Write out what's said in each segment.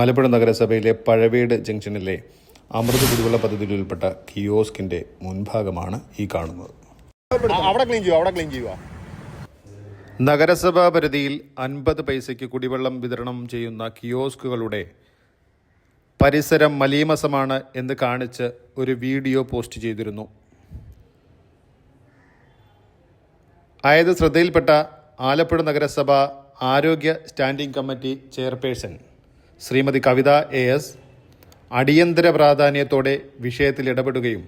ആലപ്പുഴ നഗരസഭയിലെ പഴവേട് ജംഗ്ഷനിലെ അമൃത് കുടിവെള്ള പദ്ധതിയിൽ ഉൾപ്പെട്ട കിയോസ്കിന്റെ മുൻഭാഗമാണ് ഈ കാണുന്നത്. അവിടെ ക്ലീൻ ചെയ്യുക അവിടെ ക്ലീൻ ചെയ്യുക നഗരസഭാ പരിധിയിൽ അൻപത് പൈസയ്ക്ക് കുടിവെള്ളം വിതരണം ചെയ്യുന്ന കിയോസ്കുകളുടെ പരിസരം മലീമസമാണ് എന്ന് കാണിച്ച് ഒരു വീഡിയോ പോസ്റ്റ് ചെയ്തിരുന്നു. ആയത് ശ്രദ്ധയിൽപ്പെട്ട ആലപ്പുഴ നഗരസഭ ആരോഗ്യ standing committee chairperson Shrimati Kavitha A S അടിയന്തര പ്രാധാന്യത്തോടെ വിഷയത്തിൽ ഇടപെടുകയും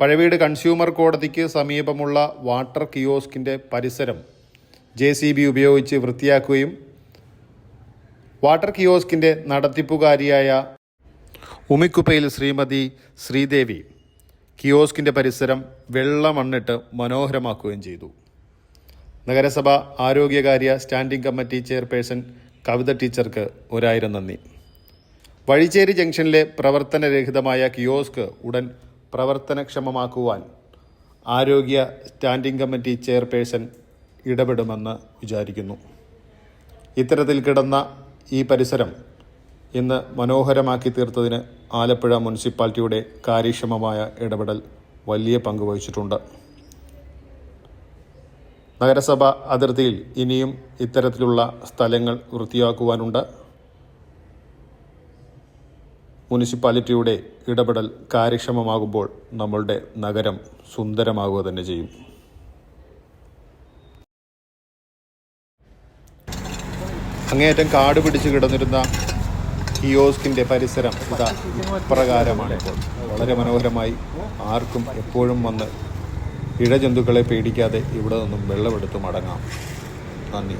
പഴവീട് കൺസ്യൂമർ കോടതിക്ക് സമീപമുള്ള വാട്ടർ കിയോസ്കിന്റെ പരിസരം ജെ സി ബി ഉപയോഗിച്ച് വൃത്തിയാക്കുകയും വാട്ടർ കിയോസ്കിന്റെ നടത്തിപ്പുകാരിയായ ഉമിക്കുപ്പയിൽ ശ്രീമതി ശ്രീദേവി കിയോസ്കിന്റെ പരിസരം വെള്ളമണ്ണിട്ട് മനോഹരമാക്കുകയും ചെയ്തു. നഗരസഭ ആരോഗ്യകാര്യ സ്റ്റാൻഡിംഗ് കമ്മിറ്റി ചെയർപേഴ്സൺ കവിത ടീച്ചർക്ക് ഒരായിരം നന്ദി. വഴിച്ചേരി ജംഗ്ഷനിലെ പ്രവർത്തനരഹിതമായ കിയോസ്ക് ഉടൻ പ്രവർത്തനക്ഷമമാക്കുവാൻ ആരോഗ്യ സ്റ്റാൻഡിംഗ് കമ്മിറ്റി ചെയർപേഴ്സൺ ഇടപെടുമെന്ന് വിചാരിക്കുന്നു. ഇത്തരത്തിൽ കിടന്ന ഈ പരിസരം ഇന്ന് മനോഹരമാക്കി തീർത്തതിന് ആലപ്പുഴ മുനിസിപ്പാലിറ്റിയുടെ കാര്യക്ഷമമായ ഇടപെടൽ വലിയ പങ്ക് വഹിച്ചിട്ടുണ്ട്. നഗരസഭ അതിർത്തിയിൽ ഇനിയും ഇത്തരത്തിലുള്ള സ്ഥലങ്ങൾ വൃത്തിയാക്കുവാനുണ്ട്. മുനിസിപ്പാലിറ്റിയുടെ ഇടപെടൽ കാര്യക്ഷമമാകുമ്പോൾ നമ്മളുടെ നഗരം സുന്ദരമാകുക തന്നെ ചെയ്യും. അങ്ങേയറ്റം കാട് പിടിച്ച് കിടന്നിരുന്ന കിയോസ്കിന്റെ പരിസരം ഇതാ ഇപ്രകാരമാണ് വളരെ മനോഹരമായി ആർക്കും എപ്പോഴും വന്ന് ഇഴജന്തുക്കളെ പേടിക്കാതെ ഇവിടെ നിന്നും വെള്ളമെടുത്ത് മടങ്ങാം. നന്ദി.